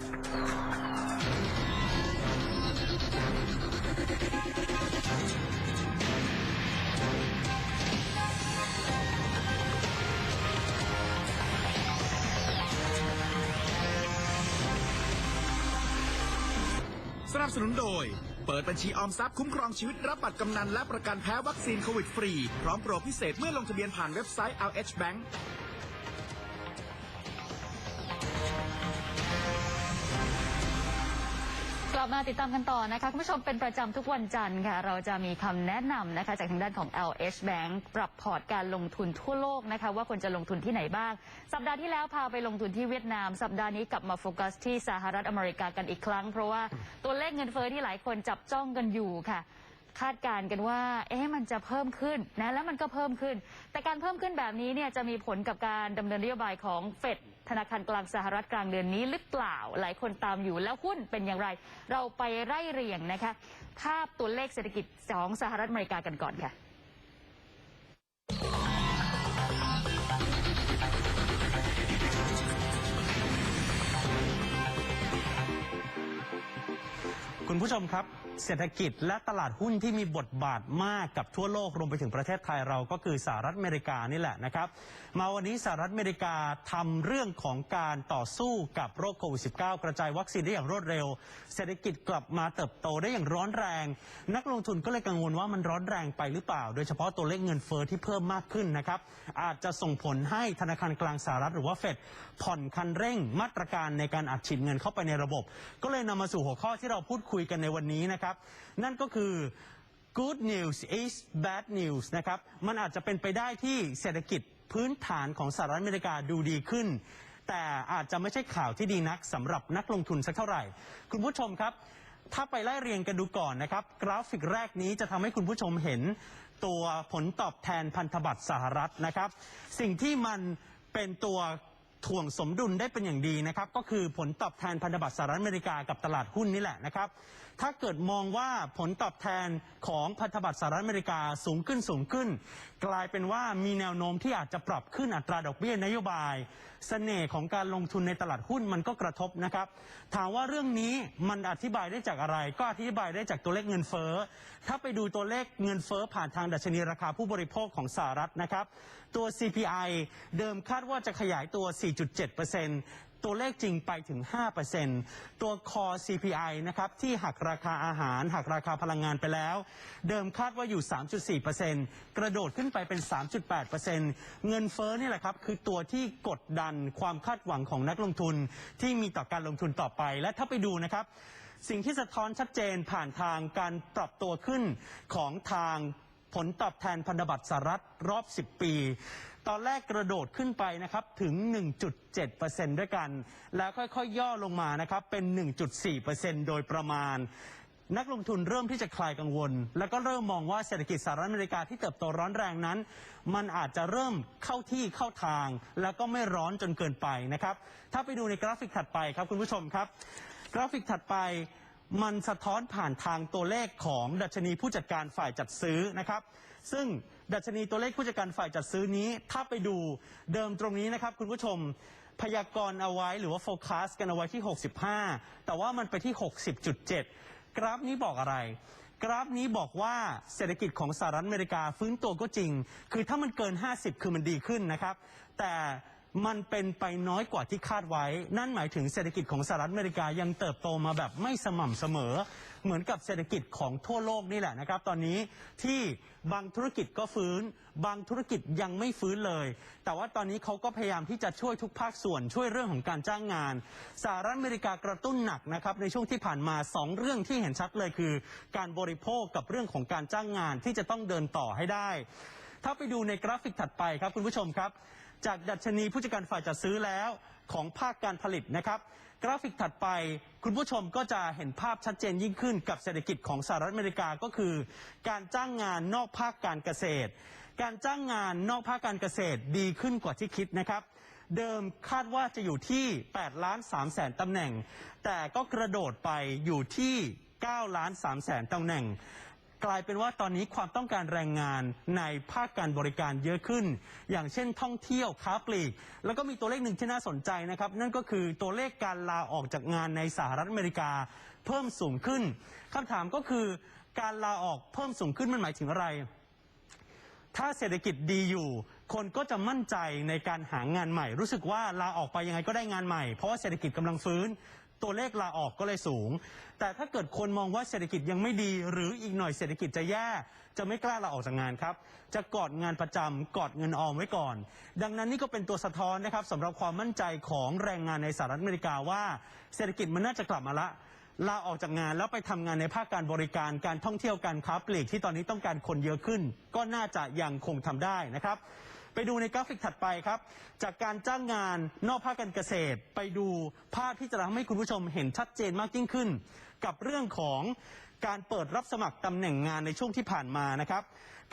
สนับสนุนโดย เปิดบัญชีออมทรัพย์คุ้มครองชีวิตรับบัตรกำนันและประกันแพ้วัคซีนโควิดฟรี พร้อมโปรพิเศษเมื่อลงทะเบียนผ่านเว็บไซต์ LH Bank ลับมาติดตามกันต่อนะคะ คุณผู้ชมเป็นประจำทุกวันจันทร์ค่ะ เราจะมีคำแนะนำนะคะจากทางด้านของ LH Bank ปรับพอร์ตการลงทุนทั่วโลกนะคะ ว่าควรจะลงทุนที่ไหนบ้าง สัปดาห์ที่แล้วพาไปลงทุนที่เวียดนาม สัปดาห์นี้กลับมาโฟกัสที่สหรัฐอเมริกากันอีกครั้ง เพราะว่าตัวเลขเงินเฟ้อที่หลายคนจับจ้องกันอยู่ค่ะคาดการณ์กันว่า เอ๊ะ มันจะเพิ่มขึ้นนะ แล้วมันก็เพิ่มขึ้น แต่การเพิ่มขึ้นแบบนี้เนี่ยจะมีผลกับการดำเนินนโยบายของเฟด ธนาคารกลางสหรัฐกลางเดือนนี้หรือเปล่า หลายคนตามอยู่แล้วหุ้นเป็นอย่างไร เราไปไล่เรียงนะคะ ภาพตัวเลขเศรษฐกิจของสหรัฐอเมริกากันก่อนค่ะคุณผู้ชมครับ เศรษฐกิจและตลาดหุ้นที่มีบทบาทมากกับทั่วโลกรวมไปถึงประเทศไทยเราก็คือสหรัฐอเมริกานี่แหละนะครับ มาวันนี้สหรัฐอเมริกาทำเรื่องของการต่อสู้กับโรคโควิด -19 กระจายวัคซีนได้อย่างรวดเร็ว เศรษฐกิจกลับมาเติบโตได้อย่างร้อนแรง นักลงทุนก็เลยกังวลว่ามันร้อนแรงไปหรือเปล่า โดยเฉพาะตัวเลขเงินเฟ้อที่เพิ่มมากขึ้นนะครับ อาจจะส่งผลให้ธนาคารกลางสหรัฐหรือว่าเฟดผ่อนคันเร่งมาตรการในการอัดฉีดเงินเข้าไปในระบบ ก็เลยนำมาสู่หัวข้อที่เราพูดคุยกันในวันนี้นะครับนั่นก็คือ good news is bad news นะครับ มันอาจจะเป็นไปได้ที่เศรษฐกิจพื้นฐานของสหรัฐอเมริกาดูดีขึ้น แต่อาจจะไม่ใช่ข่าวที่ดีนักสำหรับนักลงทุนสักเท่าไหร่ คุณผู้ชมครับ ถ้าไปไล่เรียงกันดูก่อนนะครับ กราฟิกแรกนี้จะทำให้คุณผู้ชมเห็นตัวผลตอบแทนพันธบัตรสหรัฐนะครับ สิ่งที่มันเป็นตัวถ่วงสมดุลได้เป็นอย่างดีนะครับ ก็คือผลตอบแทนพันธบัตรสหรัฐอเมริกากับตลาดหุ้นนี่แหละนะครับ ถ้าเกิดมองว่าผลตอบแทนของพันธบัตรสหรัฐอเมริกาสูงขึ้นสูงขึ้น กลายเป็นว่ามีแนวโน้มที่อาจจะปรับขึ้นอัตราดอกเบี้ยนโยบายเสน่ห์ของการลงทุนในตลาดหุ้นมันก็กระทบนะครับ ถามว่าเรื่องนี้มันอธิบายได้จากอะไร ก็อธิบายได้จากตัวเลขเงินเฟ้อ ถ้าไปดูตัวเลขเงินเฟ้อผ่านทางดัชนีราคาผู้บริโภคของสหรัฐนะครับ ตัว CPI เดิมคาดว่าจะขยายตัว 4.7% ตัวเลขจริงไปถึง 5%ตัว Core CPI นะครับที่หักราคาอาหาร หักราคาพลังงานไปแล้ว เดิมคาดว่าอยู่ 3.4%กระโดดขึ้นไปเป็น 3.8%เงินเฟ้อนี่แหละครับคือตัวที่กดดันความคาดหวังของนักลงทุนที่มีต่อการลงทุนต่อไป และถ้าไปดูนะครับสิ่งที่สะท้อนชัดเจนผ่านทางการปรับตัวขึ้นของทางผลตอบแทนพันธบัตรสหรัฐรอบ 10 ปี ตอนแรกกระโดดขึ้นไปนะครับถึง 1.7%ด้วยกัน แล้วค่อยๆย่อลงมานะครับเป็น 1.4%โดยประมาณนักลงทุนเริ่มที่จะคลายกังวล แล้วก็เริ่มมองว่าเศรษฐกิจสหรัฐอเมริกาที่เติบโตร้อนแรงนั้น มันอาจจะเริ่มเข้าที่เข้าทาง แล้วก็ไม่ร้อนจนเกินไปนะครับ ถ้าไปดูในกราฟิกถัดไปครับคุณผู้ชมครับ กราฟิกถัดไปมันสะท้อนผ่านทางตัวเลขของดัชนีผู้จัดการฝ่ายจัดซื้อนะครับ ซึ่ง ดัชนีตัวเลขผู้จัดการฝ่ายจัดซื้อนี้ ถ้าไปดูเดิมตรงนี้นะครับ คุณผู้ชมพยากรณ์เอาไว้หรือว่าโฟกัสกันเอาไว้ที่ 65 แต่ว่ามันไปที่ 60.7 กราฟนี้บอกอะไร กราฟนี้บอกว่าเศรษฐกิจของสหรัฐอเมริกาฟื้นตัวก็จริง คือถ้ามันเกิน 50 คือมันดีขึ้นนะครับ แต่มันเป็นไปน้อยกว่าที่คาดไว้ นั่นหมายถึงเศรษฐกิจของสหรัฐอเมริกายังเติบโตมาแบบไม่สม่ำเสมอ เหมือนกับเศรษฐกิจของทั่วโลกนี่แหละนะครับ ตอนนี้ที่บางธุรกิจก็ฟื้น บางธุรกิจยังไม่ฟื้นเลย แต่ว่าตอนนี้เขาก็พยายามที่จะช่วยทุกภาคส่วนช่วยเรื่องของการจ้างงานสหรัฐอเมริกากระตุ้นหนักนะครับในช่วงที่ผ่านมาสองเรื่องที่เห็นชัดเลยคือ การบริโภคกับเรื่องของการจ้างงานที่จะต้องเดินต่อให้ได้ ถ้าไปดูในกราฟิกถัดไปครับคุณผู้ชมครับ จากดัชนีผู้จัดการฝ่ายจัดซื้อแล้วของภาคการผลิตนะครับ กราฟิกถัดไป คุณผู้ชมก็จะเห็นภาพชัดเจนยิ่งขึ้นกับเศรษฐกิจของสหรัฐอเมริกาก็คือ การจ้างงานนอกภาคการเกษตร การจ้างงานนอกภาคการเกษตรดีขึ้นกว่าที่คิดนะครับเดิมคาดว่าจะอยู่ที่ 8 ล้าน3แสนตำแหน่ง แต่ก็กระโดดไปอยู่ที่ 9 ล้าน3แสนตำแหน่ง กลายเป็นว่าตอนนี้ความต้องการแรงงานในภาคการบริการเยอะขึ้น อย่างเช่นท่องเที่ยวค้าปลีก แล้วก็มีตัวเลขหนึ่งที่น่าสนใจนะครับ นั่นก็คือตัวเลขการลาออกจากงานในสหรัฐอเมริกาเพิ่มสูงขึ้นคำถามก็คือการลาออกเพิ่มสูงขึ้นมันหมายถึงอะไร ถ้าเศรษฐกิจดีอยู่ คนก็จะมั่นใจในการหางานใหม่ รู้สึกว่าลาออกไปยังไงก็ได้งานใหม่ เพราะว่าเศรษฐกิจกำลังฟื้น ตัวเลขลาออกก็เลยสูง แต่ถ้าเกิดคนมองว่าเศรษฐกิจยังไม่ดี หรืออีกหน่อยเศรษฐกิจจะแย่ จะไม่กล้าลาออกจากงานครับ จะกอดงานประจำกอดเงินออมไว้ก่อน ดังนั้นนี่ก็เป็นตัวสะท้อนนะครับสำหรับความมั่นใจของแรงงานในสหรัฐอเมริกาว่าเศรษฐกิจมันน่าจะกลับมาละ ลาออกจากงานแล้วไปทำงานในภาคการบริการการท่องเที่ยวการค้าปลีกที่ตอนนี้ต้องการคนเยอะขึ้น ก็น่าจะยังคงทำได้นะครับ ไปดูในกราฟิกถัดไปครับ จากการจ้างงานนอกภาคการเกษตร ไปดูภาพที่จะทำให้คุณผู้ชมเห็นชัดเจนมากยิ่งขึ้น กับเรื่องของการเปิดรับสมัครตำแหน่งงานในช่วงที่ผ่านมานะครับ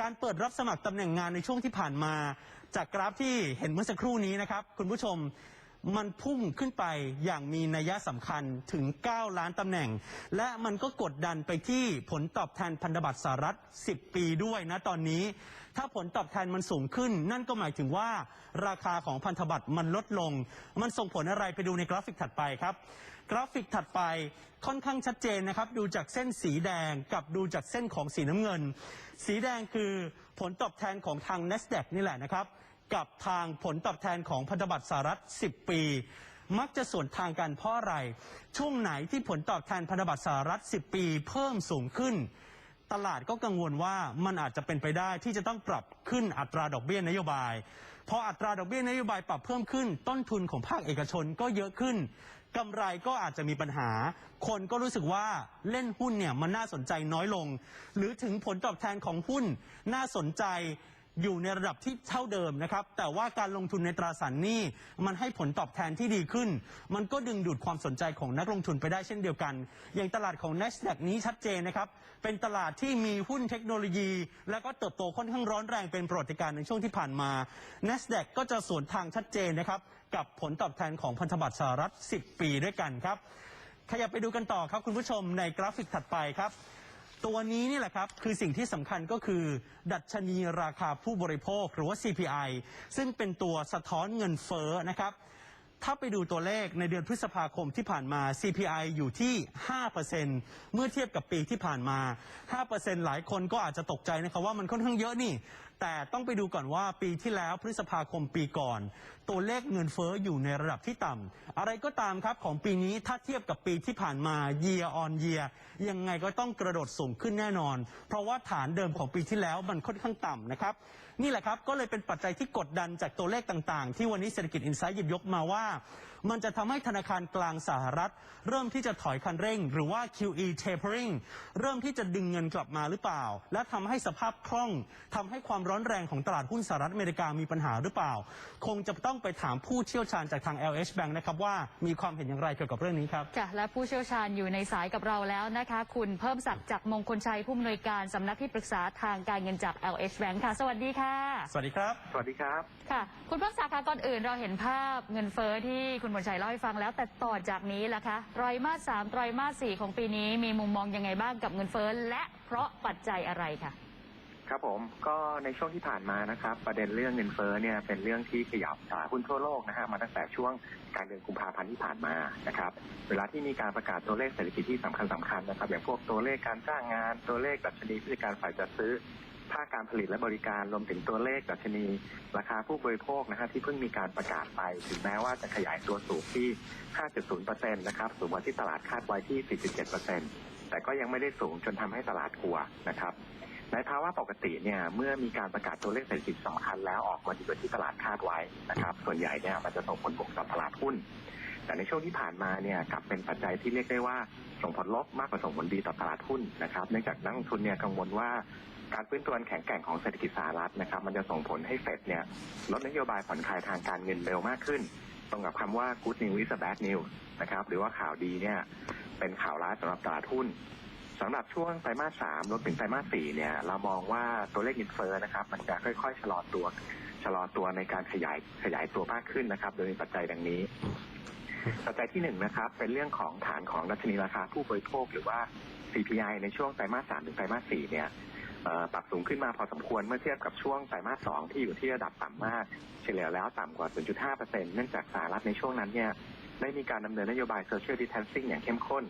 การเปิดรับสมัครตำแหน่งงานในช่วงที่ผ่านมา จากกราฟที่เห็นเมื่อสักครู่นี้นะครับ คุณผู้ชม มันพุ่งขึ้นไปอย่างมีนัยสำคัญถึง 9 ล้านตำแหน่ง และมันก็กดดันไปที่ผลตอบแทนพันธบัตรสหรัฐ 10 ปีด้วยนะตอนนี้ ถ้าผลตอบแทนมันสูงขึ้น นั่นก็หมายถึงว่าราคาของพันธบัตรมันลดลง มันส่งผลอะไรไปดูในกราฟิกถัดไปครับ กราฟิกถัดไปค่อนข้างชัดเจนนะครับ ดูจากเส้นสีแดงกับดูจากเส้นของสีน้ำเงิน สีแดงคือผลตอบแทนของทาง NASDAQ นี่แหละนะครับ กับทางผลตอบแทนของพันธบัตรสหรัฐ 10 ปี มักจะส่วนทางกันเพราะอะไร ช่วงไหนที่ผลตอบแทนพันธบัตรสหรัฐ 10 ปี เพิ่มสูงขึ้น ตลาดก็กังวลว่ามันอาจจะเป็นไปได้ที่จะต้องปรับขึ้นอัตราดอกเบี้ยนโยบาย พออัตราดอกเบี้ยนโยบายปรับเพิ่มขึ้น ต้นทุนของภาคเอกชนก็เยอะขึ้นกำไรก็อาจจะมีปัญหา คนก็รู้สึกว่าเล่นหุ้นเนี่ยมันน่าสนใจน้อยลง หรือถึงผลตอบแทนของหุ้นน่าสนใจ อยู่ในระดับที่เท่าเดิมนะครับ แต่ว่าการลงทุนในตราสารหนี้มันให้ผลตอบแทนที่ดีขึ้น มันก็ดึงดูดความสนใจของนักลงทุนไปได้เช่นเดียวกัน อย่างตลาดของ NASDAQ นี้ชัดเจนนะครับ เป็นตลาดที่มีหุ้นเทคโนโลยี และก็เติบโตค่อนข้างร้อนแรงเป็นประวัติการในช่วงที่ผ่านมา NASDAQ ก็จะสวนทางชัดเจนนะครับกับผลตอบแทนของพันธบัตรสหรัฐ 10 ปีด้วยกันครับขยับไปดูกันต่อครับคุณผู้ชมในกราฟิกถัดไปครับ ตัวนี้นี่แหละครับคือสิ่งที่สำคัญก็คือ ดัชนีราคาผู้บริโภคหรือว่า CPI ซึ่งเป็นตัวสะท้อนเงินเฟ้อนะครับ ถ้าไปดูตัวเลขในเดือนพฤษภาคมที่ผ่านมา CPI อยู่ที่ 5%เมื่อเทียบกับปีที่ผ่านมา 5%หลายคนก็อาจจะตกใจนะครับว่ามันค่อนข้างเยอะนี่แต่ต้องไปดูก่อนว่าปีที่แล้วพฤษภาคมปีก่อน ตัวเลขเงินเฟ้ออยู่ในระดับที่ต่ำอะไรก็ตามครับของปีนี้ถ้าเทียบกับปีที่ผ่านมา year on year ยังไงก็ต้องกระโดดสูงขึ้นแน่นอน เพราะว่าฐานเดิมของปีที่แล้วมันค่อนข้างต่ำนะครับ นี่แหละครับก็เลยเป็นปัจจัยที่กดดันจากตัวเลขต่างๆ ที่วันนี้เศรษฐกิจอินไซด์หยิบยกมาว่า มันจะทำให้ธนาคารกลางสหรัฐ เริ่มที่จะถอยคันเร่ง หรือว่า QE tapering เริ่มที่จะดึงเงินกลับมาหรือเปล่า และทำให้สภาพคล่องทำให้ความร้อนแรงของตลาดหุ้นสหรัฐอเมริกามีปัญหาหรือเปล่า คงจะต้องไปถามผู้เชี่ยวชาญจากทาง LH Bank นะครับว่ามีความเห็นอย่างไรเกี่ยวกับเรื่องนี้ครับค่ะและผู้เชี่ยวชาญอยู่ในสายกับเราแล้วนะคะ คุณเพิ่มศักดิ์จากมงคลชัยผู้อำนวยการสำนักที่ปรึกษาทางการเงินจาก LH Bank ค่ะ สวัสดีค่ะ สวัสดีครับ สวัสดีครับ ค่ะ คุณเพิ่มศักดิ์คะก่อนอื่นเราเห็นภาพเงินเฟ้อที่คุณมนชัยเล่าให้ฟังแล้ว แต่ต่อจากนี้ล่ะคะไตรมาสสามไตรมาสสี่ของปีนี้มีมุมมองยังไงบ้างกับเงินเฟ้อและเพราะปัจจัยอะไรค่ะ ครับผมก็ในช่วงที่ผ่านมานะครับ ประเด็นเรื่องเงินเฟ้อเนี่ยเป็นเรื่องที่ขยับตลาดหุ้นทั่วโลกนะฮะมาตั้งแต่ช่วงกลารเดือนกุมภาพันธ์ที่ผ่านมานะครับ เวลาที่มีการประกาศตัวเลขเศรษฐกิจที่สำคัญสำคัญนะครับ อย่างพวกตัวเลขการจ้างงาน ตัวเลขดัชนีผู้จัดการฝ่ายจัดซื้อภาคการผลิตและบริการรวมถึงตัวเลขดัชนี ราคาผู้บริโภคนะฮะที่เพิ่งมีการประกาศไป ถึงแม้ว่าจะขยายตัวสูงที่ 5.0%นะครับสูงกว่าที่ตลาดคาดไว้ที่ 4.7%แต่ก็ยังไม่ได้สูงจนทำให้ตลาดกลัวนะครับ ในภาวะปกติเนี่ยเมื่อมีการประกาศตัวเลขเศรษฐกิจสำคัญแล้วออกมาดีกว่าที่ตลาดคาดไว้นะครับ ส่วนใหญ่เนี่ยมันจะส่งผลบวกต่อตลาดหุ้น แต่ในช่วงที่ผ่านมาเนี่ยกลับเป็นปัจจัยที่เรียกได้ว่าส่งผลลบมากกว่าส่งผลดีต่อตลาดหุ้นนะครับ เนื่องจากนักลงทุนเนี่ยกังวลว่าการฟื้นตัวแข็งแกร่งของเศรษฐกิจสหรัฐนะครับ มันจะส่งผลให้เฟดเนี่ยลดนโยบายผ่อนคลายทางการเงินเร็วมากขึ้น ตรงกับคำว่า good news is bad news นะครับหรือว่าข่าวดีเนี่ยเป็นข่าวร้ายสำหรับตลาดหุ้น สำหรับช่วงไตรมาสสามรวมถึงไตรมาสสี่เนี่ย เรามองว่าตัวเลขเงินเฟ้อนะครับ มันจะค่อยๆชะลอตัวชะลอตัวในการขยายขยายตัวมากขึ้นนะครับ โดยปัจจัยดังนี้ ปัจจัยที่หนึ่งนะครับ เป็นเรื่องของฐานของดัชนีราคาผู้บริโภคหรือว่า CPI ในช่วงไตรมาสสามถึงไตรมาสสี่เนี่ยปรับสูงขึ้นมาพอสมควรเมื่อเทียบกับช่วงไตรมาสสองที่อยู่ที่ระดับต่ำมาก เฉลี่ยแล้วต่ำกว่า 0.5เปอร์เซ็นต์เนื่องจากสหรัฐในช่วงนั้นเนี่ยได้มีการดำเนินนโยบาย social distancing อย่างเข้มข้น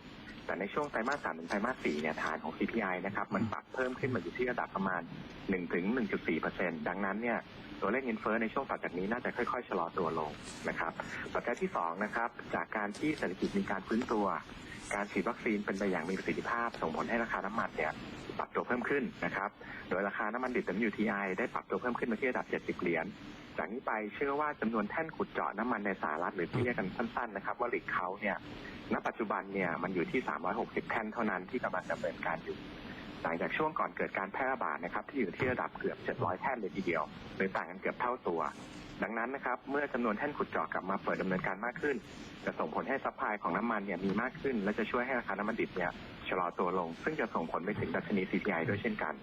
แต่ในช่วงไตรมาสสามถึงไตรมาสสี่เนี่ยฐานของ CPI นะครับมันปรับเพิ่มขึ้นมาอยู่ที่ระดับประมาณ1ถึง1.4เปอร์เซ็นต์ดังนั้นเนี่ยตัวเลขเงินเฟ้อในช่วงต่อจากนี้น่าจะค่อยๆชะลอตัวลงนะครับปัจจัยที่สองนะครับจากการที่เศรษฐกิจมีการฟื้นตัว การฉีดวัคซีนเป็นไปอย่างมีประสิทธิภาพ ส่งผลให้ราคาน้ำมันเนี่ยปรับตัวเพิ่มขึ้นนะครับ โดยราคาน้ำมันดิบ WTI ได้ปรับตัวเพิ่มขึ้นมาที่ระดับ 70 เหรียญ จากนี้ไปเชื่อว่าจำนวนแท่นขุดเจาะน้ำมันในสหรัฐหรือที่เรียกกันสั้นๆนะครับว่าหลิกเขาเนี่ยณปัจจุบันเนี่ยมันอยู่ที่ 360 แท่นเท่านั้นที่กำลังดำเนินการอยู่หลังจากช่วงก่อนเกิดการแพร่ระบาดนะครับที่อยู่ที่ระดับเกือบ 700 แท่นเลยทีเดียว หรือต่างกันเกือบเท่าตัว ดังนั้นนะครับเมื่อจำนวนแท่นขุดเจาะกลับมาเปิดดำเนินการมากขึ้น จะส่งผลให้ซัพพลายของน้ำมันเนี่ยมีมากขึ้น และจะช่วยให้ราคาน้ำมันดิบเนี่ยชะลอตัวลง ซึ่งจะส่งผลไปถึงดัชนี CPI ด้วยเช่นกัน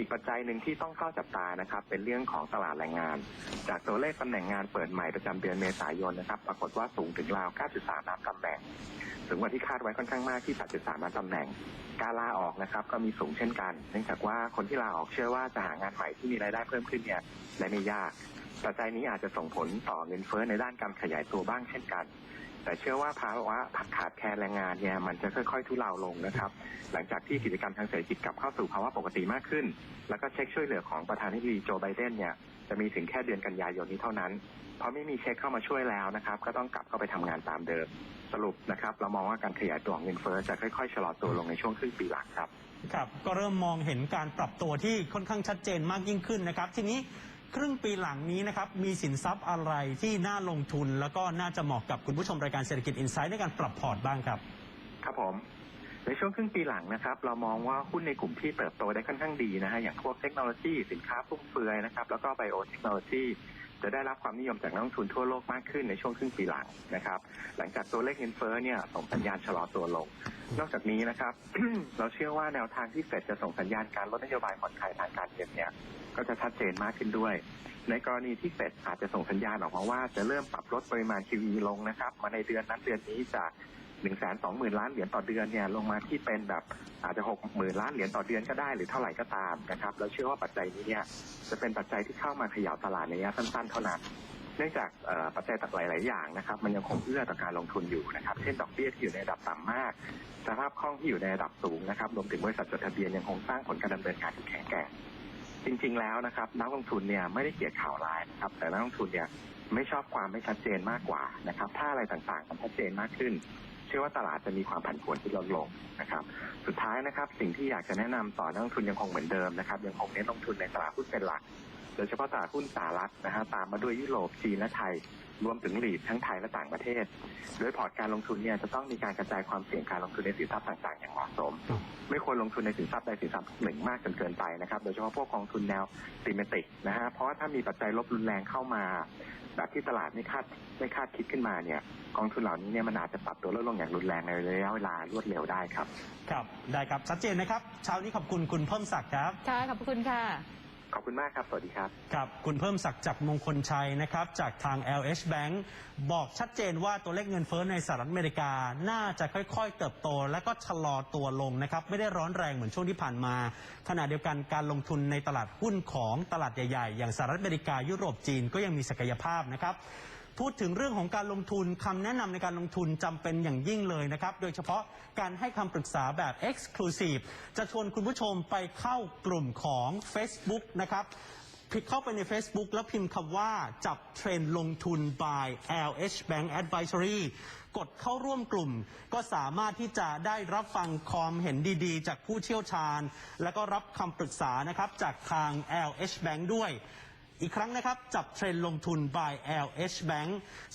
อีกปัจจัยหนึ่งที่ต้องเข้าจับตานะครับเป็นเรื่องของตลาดแรงงาน จากตัวเลขตำแหน่งงานเปิดใหม่ประจำเดือนเมษายนนะครับ ปรากฏว่าสูงถึงราว 9.3 ล้านตำแหน่งสูงกว่าที่คาดไว้ค่อนข้างมากที่ 8.3 ล้านตำแหน่ง การลาออกนะครับก็มีสูงเช่นกัน เนื่องจากว่าคนที่ลาออกเชื่อว่าจะหางานใหม่ที่มีรายได้เพิ่มขึ้นเนี่ยได้ไม่ยาก ปัจจัยนี้อาจจะส่งผลต่อเงินเฟ้อในด้านการขยายตัวบ้างเช่นกัน แต่เชื่อว่าภาวะขาดแคลนแรงงานเนี่ยมันจะค่อยๆทุเลาลงนะครับ หลังจากที่กิจกรรมทางเศรษฐกิจกลับเข้าสู่ภาวะปกติมากขึ้น แล้วก็เช็คช่วยเหลือของประธานาธิบดีโจไบเดนเนี่ยจะมีถึงแค่เดือนกันยายนนี้เท่านั้น เพราะไม่มีเช็คเข้ามาช่วยแล้วนะครับ ก็ต้องกลับเข้าไปทำงานตามเดิม สรุปนะครับ เรามองว่าการขยายตัวของเงินเฟ้อจะค่อยๆชะลอตัวลงในช่วงครึ่งปีหลังครับ ครับ ก็เริ่มมองเห็นการปรับตัวที่ค่อนข้างชัดเจนมากยิ่งขึ้นนะครับ ทีนี้ ครึ่งปีหลังนี้นะครับมีสินทรัพย์อะไรที่น่าลงทุน แล้วก็น่าจะเหมาะกับคุณผู้ชมรายการเศรษฐกิจอินไซด์ในการปรับพอร์ตบ้างครับ ครับผม ในช่วงครึ่งปีหลังนะครับ เรามองว่าหุ้นในกลุ่มที่เติบโตได้ค่อนข้างดีนะฮะอย่างพวกเทคโนโลยีสินค้าฟุ่มเฟือยนะครับแล้วก็ไบโอเทคโนโลยี จะได้รับความนิยมจากนักลงทุนทั่วโลกมากขึ้นในช่วงครึ่งปีหลังนะครับ หลังจากตัวเลขเงินเฟ้อเนี่ยส่งสัญญาณชะลอตัวลง นอกจากนี้นะครับ เราเชื่อว่าแนวทางที่เฟดจะส่งสัญญาณการลดนโยบายผ่อนคลายทางการเงินเนี่ยก็จะชัดเจนมากขึ้นด้วย ในกรณีที่เฟดอาจจะส่งสัญญาณออกมาว่าจะเริ่มปรับลดปริมาณ QE ลงนะครับ มาในเดือนนั้นเดือนนี้จาก 1นึ่งแสนสองหมื่นล้านเหรียญต่อเดือนเนี่ยลงมาที่เป็นแบบอาจจะหกหมื่นล้านเหรียญต่อเดือนก็ได้หรือเท่าไหร่ก็ตามนะครับแล้วเชื่อว่าปัจจัยนี้เนี่ยจะเป็นปัจจัยที่เข้ามาขย่าตลาดในระยะสั้นๆ เท่านั้นเนื่องจากปัจจัยต่างหลาย ๆ อย่างนะครับ มันยังคงเอื้อต่อการลงทุนอยู่นะครับ เช่นดอกเบี้ยที่อยู่ในระดับต่ำมาก สภาพคล่องที่อยู่ในระดับสูงนะครับรวมถึงบริษัทจดทะเบียนยังคงสร้างผลการดำเนินงานที่แข็งแกร่งจริง ๆ แล้วนะครับนักลงทุนเนี่ยไม่ได้เกลียดข่าวร้ายนะครับแต่นักลงทุนเนี่ยไม่ชอบความไม่ชัดเจนมากกว่านะครับ ถ้าอะไรต่างๆมันชัดเจนมากขึ้น ชื่อว่าตลาดจะมีความผันผวนที่ลดลงนะครับ สุดท้ายนะครับ สิ่งที่อยากจะแนะนำต่อนักลงทุนยังคงเหมือนเดิมนะครับ ยังคงเน้นลงทุนในตลาดหุ้นเป็นหลัก โดยเฉพาะตลาดหุ้นสหรัฐนะฮะตามมาด้วยยุโรปจีนและไทย รวมถึงหลีดทั้งไทยและต่างประเทศ โดยพอร์ตการลงทุนเนี่ยจะต้องมีการกระจายความเสี่ยงการลงทุนในสินทรัพย์ต่างๆ อย่างเหมาะสม ไม่ควรลงทุนในสินทรัพย์ใดสินทรัพย์หนึ่งมากจนเกินไปนะครับ โดยเฉพาะพวกกองทุนแนวซีเมติกนะฮะเพราะว่าถ้ามีปัจจัยลบรุนแรงเข้ามา แบบที่ตลาดไม่คาดไม่คาดคิดขึ้นมาเนี่ยกองทุนเหล่านี้เนี่ยมันอาจจะปรับตัวลดลงอย่างรุนแรงในระยะเวลารวดเร็วได้ครับ ครับ ได้ครับ ชัดเจนนะครับ เช้านี้ขอบคุณคุณเพิ่มศักดิ์ครับ ค่ะ ขอบคุณค่ะ ขอบคุณมากครับ สวัสดีครับ ครับ คุณเพิ่มศักดิ์จากมงคลชัยนะครับ จากทาง LH Bank บอกชัดเจนว่าตัวเลขเงินเฟ้อในสหรัฐอเมริกา น่าจะค่อยๆ เติบโต และก็ชะลอตัวลงนะครับ ไม่ได้ร้อนแรงเหมือนช่วงที่ผ่านมา ขณะเดียวกันการลงทุนในตลาดหุ้นของตลาดใหญ่ๆ อย่างสหรัฐอเมริกายุโรปจีนก็ยังมีศักยภาพนะครับ พูดถึงเรื่องของการลงทุนคำแนะนำในการลงทุนจำเป็นอย่างยิ่งเลยนะครับ โดยเฉพาะการให้คำปรึกษาแบบ Exclusive จะชวนคุณผู้ชมไปเข้ากลุ่มของ Facebook นะครับคลิกเข้าไปใน Facebook แล้วพิมพ์คำว่าจับเทรนด์ลงทุน by LH Bank Advisory กดเข้าร่วมกลุ่ม ก็สามารถที่จะได้รับฟังความเห็นดีๆ จากผู้เชี่ยวชาญ แล้วก็รับคำปรึกษานะครับจากทาง LH Bank ด้วย อีกครั้งนะครับ จับเทรนด์ลงทุน by LH Bank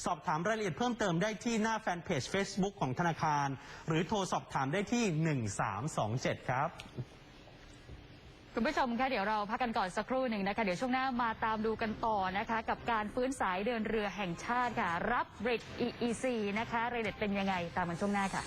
สอบถามรายละเอียดเพิ่มเติมได้ที่หน้าแฟนเพจ Facebook ของธนาคาร หรือโทรสอบถามได้ที่ 1327 ครับคุณผู้ชมคะเดี๋ยวเราพักกันก่อนสักครู่หนึ่งนะคะ เดี๋ยวช่วงหน้ามาตามดูกันต่อนะคะ กับการฟื้นสายเดินเรือแห่งชาติค่ะ รับเรท EEC นะคะรายละเอียดเป็นยังไงตามกันช่วงหน้าค่ะ